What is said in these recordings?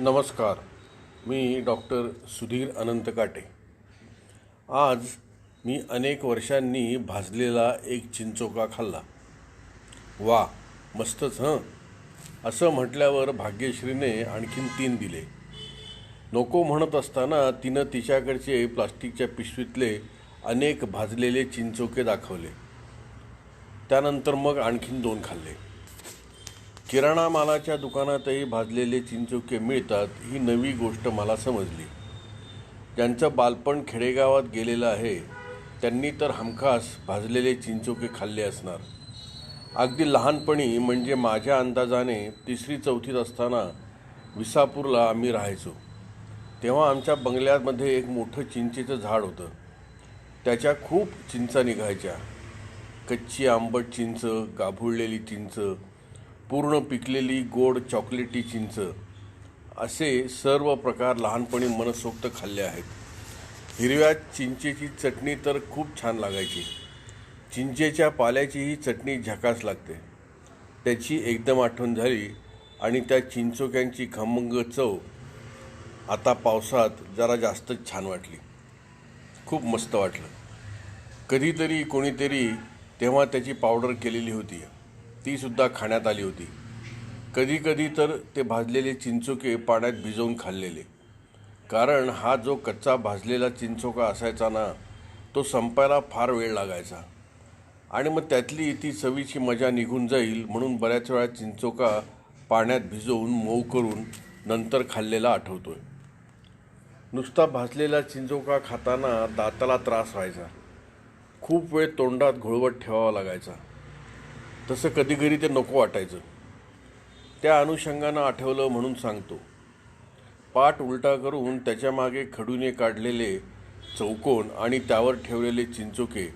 नमस्कार. मी डॉक्टर सुधीर अनंत काटे. आज मी अनेक वर्षांनी भाजलेला एक चिंचोका खाल्ला. वा मस्तच हं? असं म्हटल्यावर भाग्यश्रीने आणखीन तीन दिले. नको म्हणत असताना तिनं तिच्याकडचे प्लास्टिकच्या पिशवीतले अनेक भाजलेले चिंचोके दाखवले. त्यानंतर मग आणखीन दोन खाल्ले. किराणा मालाच्या दुकानातही भाजलेले चिंचोके मिळतात ही नवी गोष्ट मला समजली. ज्यांचं बालपण खेडेगावात गेलेलं आहे त्यांनी तर हमखास भाजलेले चिंचोके खाल्ले असणार. अगदी लहानपणी म्हणजे माझ्या अंदाजाने तिसरी चौथीत असताना विसापूरला आम्ही राहायचो. तेव्हा आमच्या बंगल्यामध्ये एक मोठं चिंचेचं झाड होतं. त्याच्या खूप चिंचा निघायच्या. कच्ची आंबट चिंच गाभुळलेली चिंच पूर्ण पिकलेली गोड चॉकलेटी चिंच. असे सर्व प्रकार लहानपणी मनसोक्त खाल्ले आहेत. हिरव्या चिंचेची चटणी तर खूप छान लागायची. चिंचेच्या पाल्याचीही चटणी झकास लागते. त्याची एकदम आठवण झाली आणि त्या चिंचोक्यांची खमंग चव आता पावसात जरा जास्तच छान वाटली. खूप मस्त वाटलं. कधीतरी कोणीतरी तेव्हा त्याची पावडर केलेली होती. तीसुद्धा खाण्यात आली होती. कधी कधी तर ते भाजलेले चिंचोके पाण्यात भिजवून खाल्लेले. कारण हा जो कच्चा भाजलेला चिंचोका असायचा ना तो संपायला फार वेळ लागायचा. आणि मग त्यातली ती चवीची मजा निघून जाईल म्हणून बऱ्याच वेळा चिंचोका पाण्यात भिजवून मऊ करून नंतर खाल्लेला आठवतो आहे नुसता भाजलेला चिंचोका खाताना दाताला त्रास व्हायचा. खूप वेळ तोंडात घोळवत ठेवावा लागायचा. तसं कधी कधी ते नको वाटायचं. त्या अनुषंगानं आठवलं म्हणून सांगतो. पाठ उलटा करून त्याच्यामागे खडूने काढलेले चौकोन आणि त्यावर ठेवलेले चिंचोके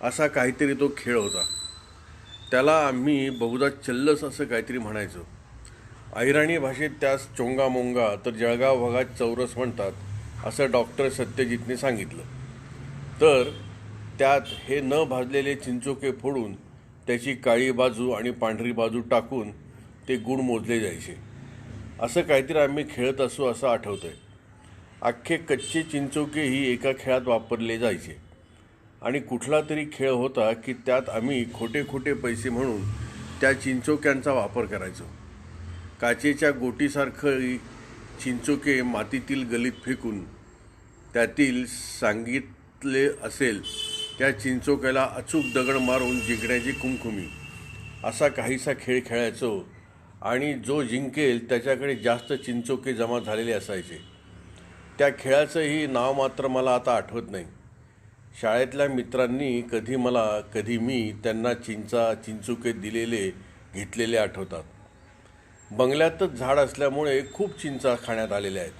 असा काहीतरी तो खेळ होता. त्याला आम्ही बहुधा चल्लस असं काहीतरी म्हणायचो. अहिराणी भाषेत त्यास चोंगा मोंगा तर जळगाव भागात चौरस म्हणतात असं डॉक्टर सत्यजितने सांगितलं. तर त्यात हे न भाजलेले चिंचोके फोडून त्याची काळी बाजू आणि पांढरी बाजू टाकून ते गुण मोजले जायचे. असं काहीतरी आम्ही खेळत असू असं आठवतं आहे अख्खे कच्चे चिंचोकेही एका खेळात वापरले जायचे. आणि कुठला तरी खेळ होता की त्यात आम्ही खोटे खोटे पैसे म्हणून त्या चिंचोक्यांचा वापर करायचो. काचेच्या गोटीसारखं चिंचोके मातीतील गलीत फेकून त्यातील सांगितले असेल त्या चिंचोक्याला अचूक दगड मारून जिंकण्याची कुमकुमी. असा काहीसा खेळ खेळायचो आणि जो जिंकेल त्याच्याकडे जास्त चिंचोके जमा झालेले असायचे. त्या खेळाचंही नाव मात्र मला आता आठवत नाही. शाळेतल्या मित्रांनी कधी मला कधी मी त्यांना चिंचा चिंचुके दिलेले घेतलेले आठवतात. बंगल्यातच झाड असल्यामुळे खूप चिंचा खाण्यात आलेल्या आहेत.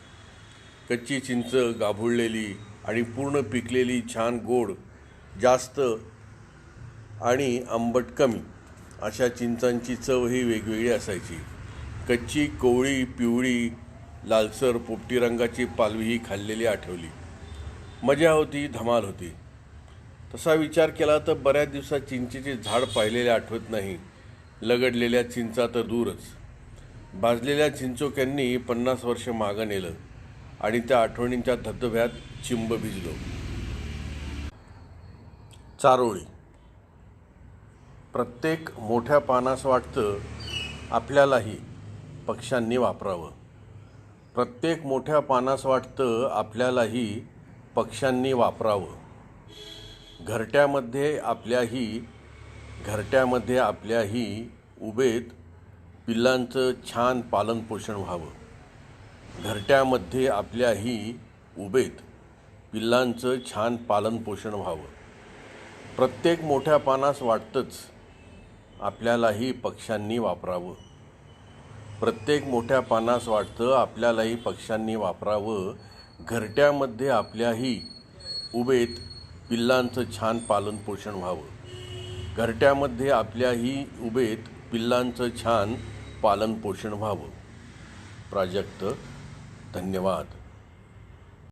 कच्ची चिंच गाभुळलेली आणि पूर्ण पिकलेली छान गोड जास्त आणि आंबट कमी अशा चिंचांची चव ही वेगवेगळी असायची. कच्ची कोवळी पिवळी लालसर पोपटी रंगाची पालवीही खाल्लेली आठवली. मजा होती धमाल होती. तसा विचार केला तर बऱ्याच दिवसात चिंचेचे झाड पाहिलेले आठवत नाही. लगडलेल्या चिंचा तर दूरच. भाजलेल्या चिंचोक्यांनी पन्नास वर्ष मागं नेलं आणि त्या आठवणींच्या धबधब्यात चिंब भिजलो. चारोळी. प्रत्येक मोठ्या पानास वाटतं आपल्यालाही पक्ष्यांनी वापरावं. प्रत्येक मोठ्या पानास वाटतं आपल्यालाही पक्ष्यांनी वापरावं. घरट्यामध्ये आपल्याही घरट्यामध्ये आपल्याही उभेत पिल्लांचं छान पालनपोषण व्हावं. घरट्यामध्ये आपल्याही उभेत पिल्लांचं छान पालनपोषण व्हावं. प्रत्येक मोठ्या पानास वाटतंच आपल्यालाही पक्ष्यांनी वापरावं. प्रत्येक मोठ्या पानास वाटतं आपल्यालाही पक्ष्यांनी वापरावं. घरट्यामध्ये आपल्याही उभेत पिल्लांचं छान पालनपोषण व्हावं. घरट्यामध्ये आपल्याही उभेत पिल्लांचं छान पालनपोषण व्हावं. प्राजक्त धन्यवाद.